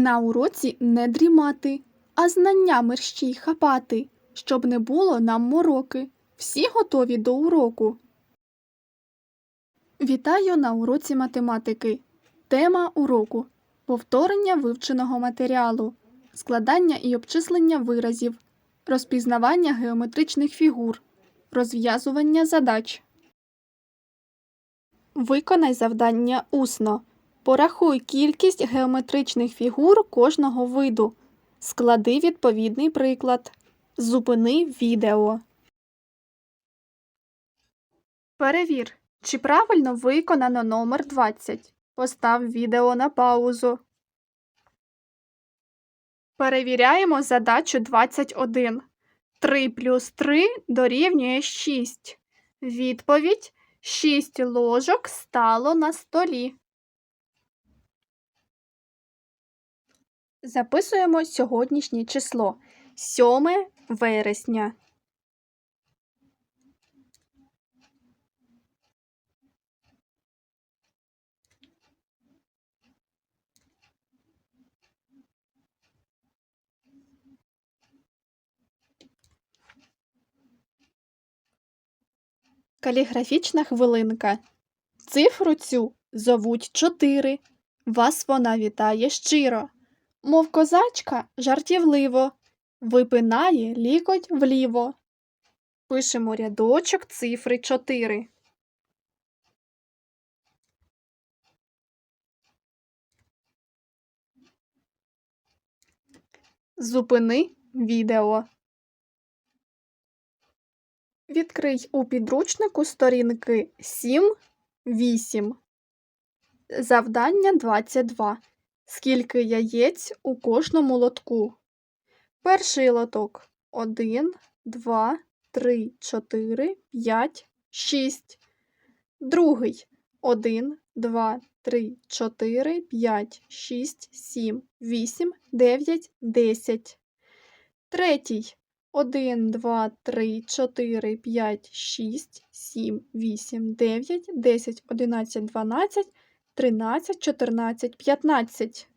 На уроці не дрімати, а знання мерщій хапати, щоб не було нам мороки. Всі готові до уроку. Вітаю на уроці математики. Тема уроку повторення вивченого матеріалу, складання і обчислення виразів, розпізнавання геометричних фігур, розв'язування задач. Виконай завдання усно. Порахуй кількість геометричних фігур кожного виду. Склади відповідний приклад. Зупини відео. Перевір, чи правильно виконано номер 20. Постав відео на паузу. Перевіряємо задачу 21. 3 плюс 3 дорівнює 6. Відповідь 6 ложок стало на столі. Записуємо сьогоднішнє число 7 вересня. Каліграфічна хвилинка. Цифру цю зовуть 4. Вас вона вітає щиро. Мов козачка жартівливо, випинає лікоть вліво. Пишемо рядочок цифри 4. Зупини відео. Відкрий у підручнику сторінки 7, 8. Завдання 22. Скільки яєць у кожному лотку? Перший лоток 1, 2, 3, 4, 5, 6. Другий 1, 2, 3, 4, 5, 6, 7, 8, 9, 10. Третій 1, 2, 3, 4, 5, 6, 7, 8, 9, 10, 11, 12, 13, 14, 15.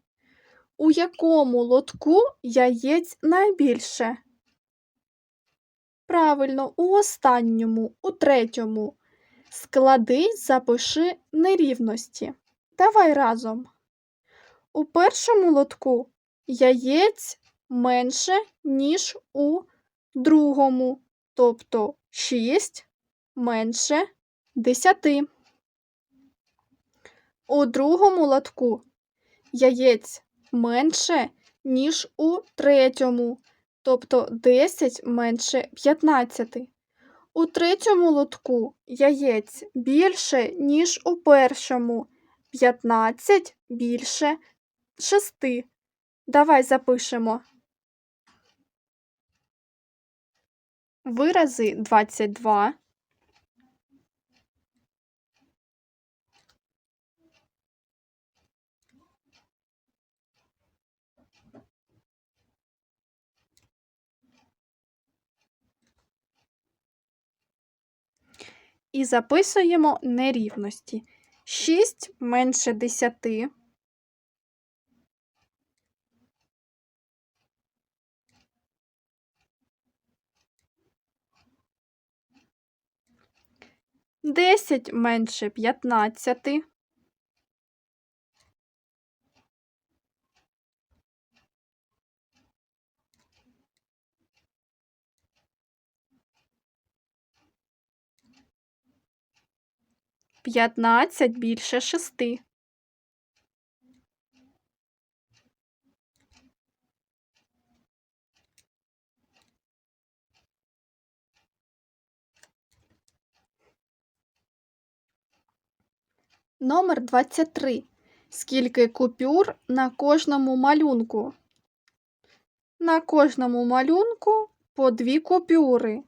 У якому лотку яєць найбільше? Правильно, у останньому, у третьому. Склади, запиши нерівності. Давай разом. У першому лотку яєць менше, ніж у другому, тобто 6 менше 10. У другому лотку яєць менше, ніж у третьому, тобто 10 менше 15. У третьому лотку яєць більше, ніж у першому, 15 більше 6. Давай запишемо. Вирази 22. І записуємо нерівності. 6 менше 10. Десять менше п'ятнадцяти. П'ятнадцять більше шести. Номер 23. Скільки купюр на кожному малюнку? На кожному малюнку по дві купюри.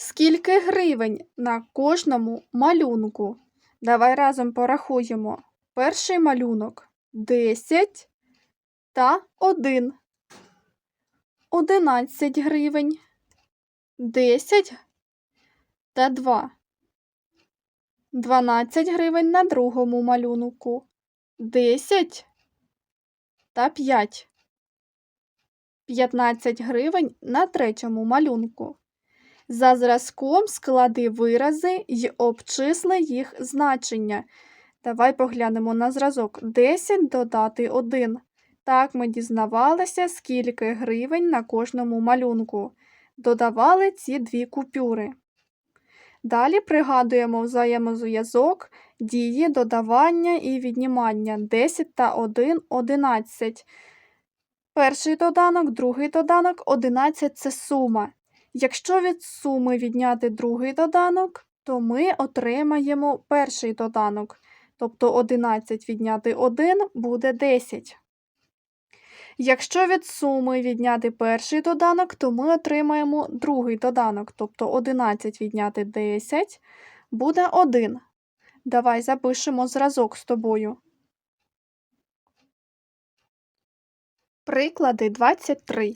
Скільки гривень на кожному малюнку? Давай разом порахуємо. Перший малюнок 10 та 1. 11 гривень. 10 та 2. 12 гривень на другому малюнку. 10 та 5. 15 гривень на третьому малюнку. За зразком склади вирази й обчисли їх значення. Давай поглянемо на зразок. 10 додати 1. Так ми дізнавалися, скільки гривень на кожному малюнку. Додавали ці дві купюри. Далі пригадуємо взаємозв'язок дії додавання і віднімання 10 та 1 – 11. Перший доданок, другий доданок, 11 – це сума. Якщо від суми відняти другий доданок, то ми отримаємо перший доданок. Тобто 11 відняти 1 буде 10. Якщо від суми відняти перший доданок, то ми отримаємо другий доданок. Тобто 11 відняти 10 буде 1. Давай запишемо зразок з тобою. Приклади 23.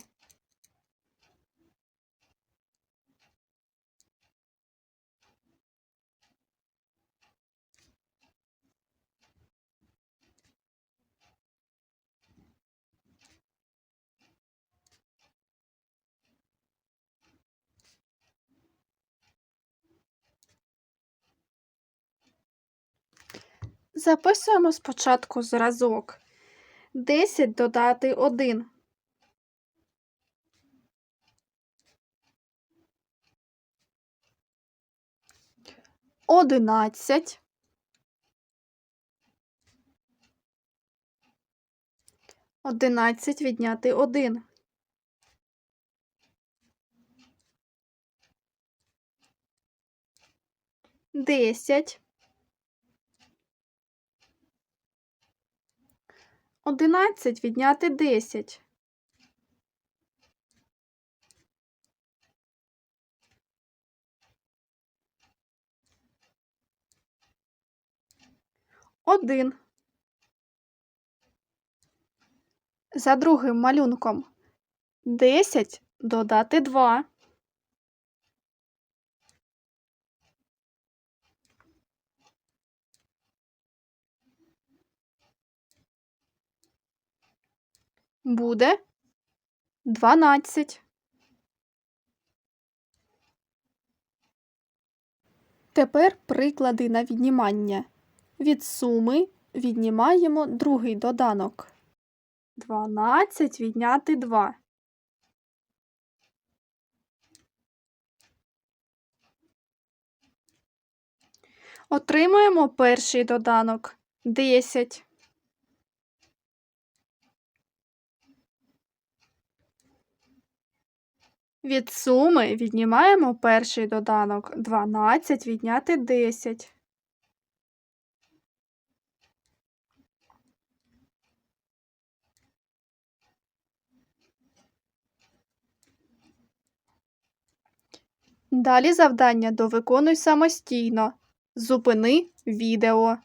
Записуємо спочатку зразок. 10 додати 1. Одинадцять. Одинадцять відняти один. Десять. Одинадцять відняти десять. Один. За другим малюнком. Десять додати два. Буде дванадцять. Тепер приклади на віднімання. Від суми віднімаємо другий доданок. 12 відняти 2. Отримуємо перший доданок 10. Від суми віднімаємо перший доданок 12 відняти 10. Далі завдання довиконуй самостійно. Зупини відео.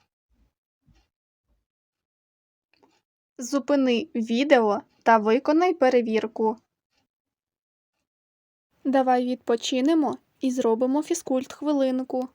Зупини відео та виконай перевірку. Давай відпочинемо і зробимо фізкульт хвилинку.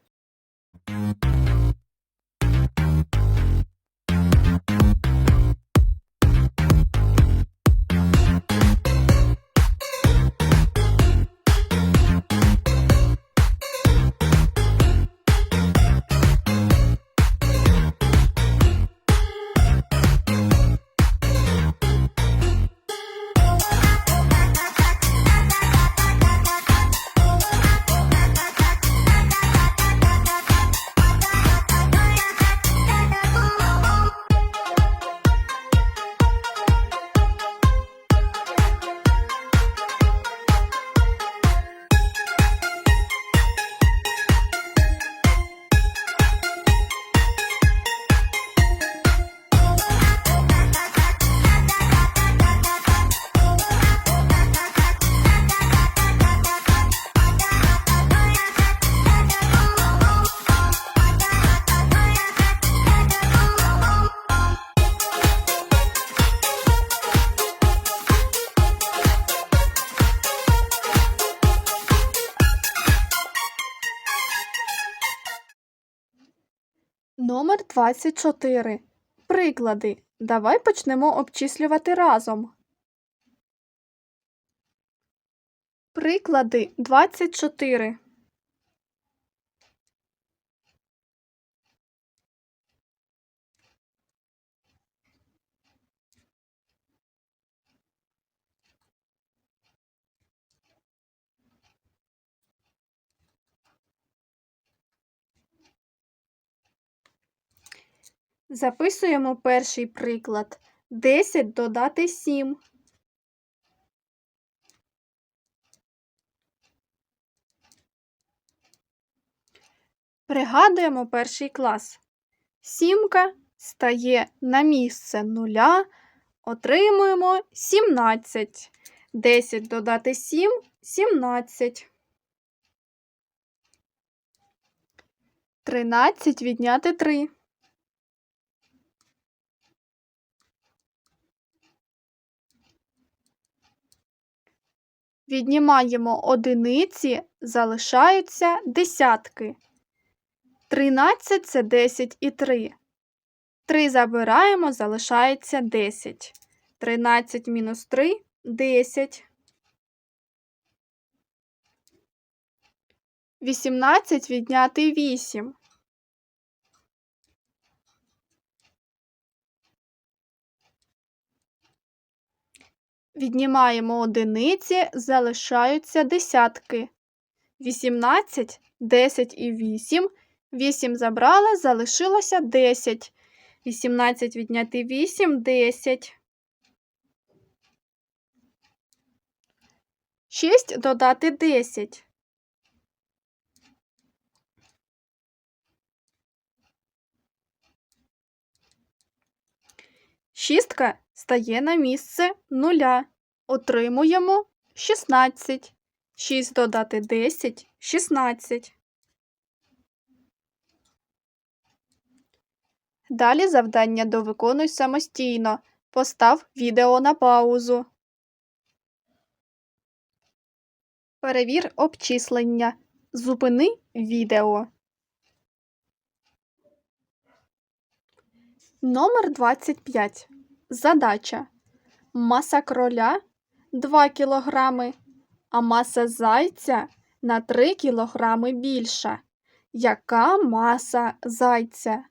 Номер 24. Приклади Давай почнемо обчислювати разом. Приклади 24. Записуємо перший приклад. 10 додати 7. Пригадуємо перший клас. Сімка стає на місце нуля. Отримуємо 17. 10 додати 7 17. 13 відняти 3. Віднімаємо одиниці, залишаються десятки. 13 це 10 і 3. 3 забираємо, залишається 10. 13 мінус 3 10. 18 відняти 8. Віднімаємо одиниці, залишаються десятки. 18, 10 і 8. 8 забрали, залишилося 10. 18 відняти 8 10. 6 додати 10. Шістка стає на місце нуля. Отримуємо 16. 6 додати 10 16. Далі завдання довиконуй самостійно. Постав відео на паузу. Перевір обчислення. Зупини відео. Номер 25. Задача. Маса кроля 2 кг, а маса зайця на 3 кг більша. Яка маса зайця?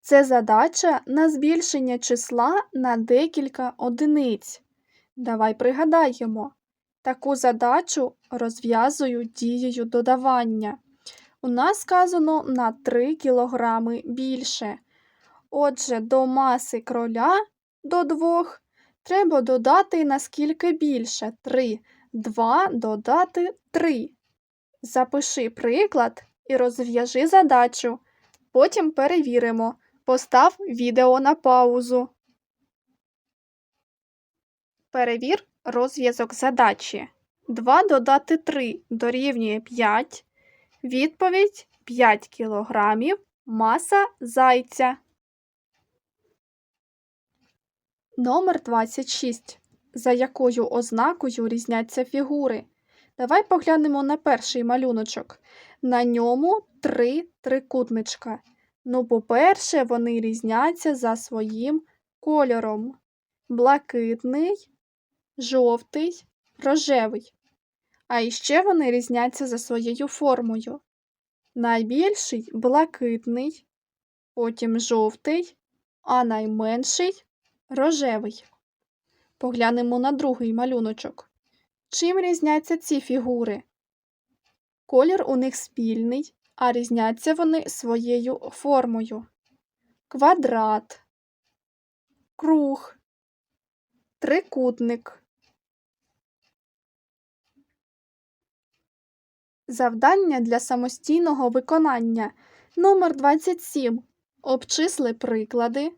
Це задача на збільшення числа на декілька одиниць. Давай пригадаємо. Таку задачу розв'язую дією додавання. У нас сказано на 3 кг більше. Отже, до маси кроля до 2 треба додати наскільки більше 3. 2 додати 3. Запиши приклад і розв'яжи задачу. Потім перевіримо. Постав відео на паузу. Перевір розв'язок задачі. 2 додати 3 дорівнює 5. Відповідь 5 кілограмів. Маса зайця. Номер 26. За якою ознакою різняться фігури? Давай поглянемо на перший малюночок. На ньому три трикутничка. Ну, по-перше, вони різняться за своїм кольором: блакитний, жовтий, рожевий. А іще вони різняться за своєю формою. Найбільший блакитний, потім жовтий, а найменший рожевий. Поглянемо на другий малюночок. Чим різняться ці фігури? Колір у них спільний, а різняться вони своєю формою. Квадрат, круг, трикутник. Завдання для самостійного виконання. Номер 27. Обчисли приклади.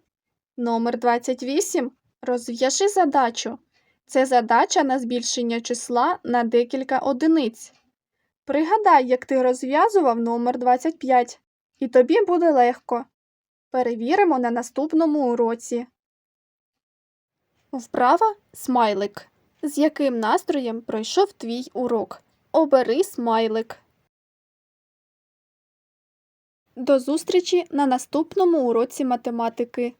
Номер 28. Розв'яжи задачу. Це задача на збільшення числа на декілька одиниць. Пригадай, як ти розв'язував номер 25, і тобі буде легко. Перевіримо на наступному уроці. Вправа смайлик. З яким настроєм пройшов твій урок? Обери смайлик. До зустрічі на наступному уроці математики.